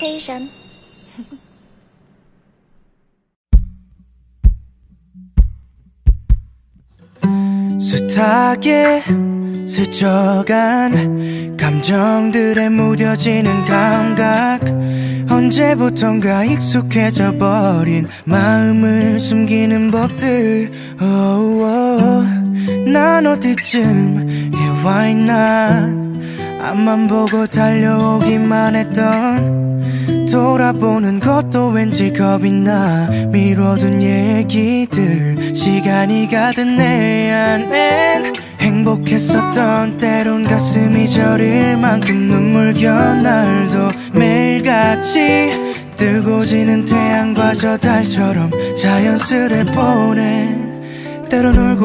퓨전. 숱하게 스쳐간 감정들에 무뎌지는 감각 언제부턴가 익숙해져 버린 마음을 숨기는 법들 oh, oh. 난 어디쯤 해와 있나 앞만 보고 달려오기만 했던 돌아보는 것도 왠지 겁이 나. 미뤄둔 얘기들 시간이 가든 내 안엔 행복했었던 때론 가슴이 저릴 만큼 눈물겨 날도 매일같이 뜨고 지는 태양과 저 달처럼 자연스레 보내. 때론 울고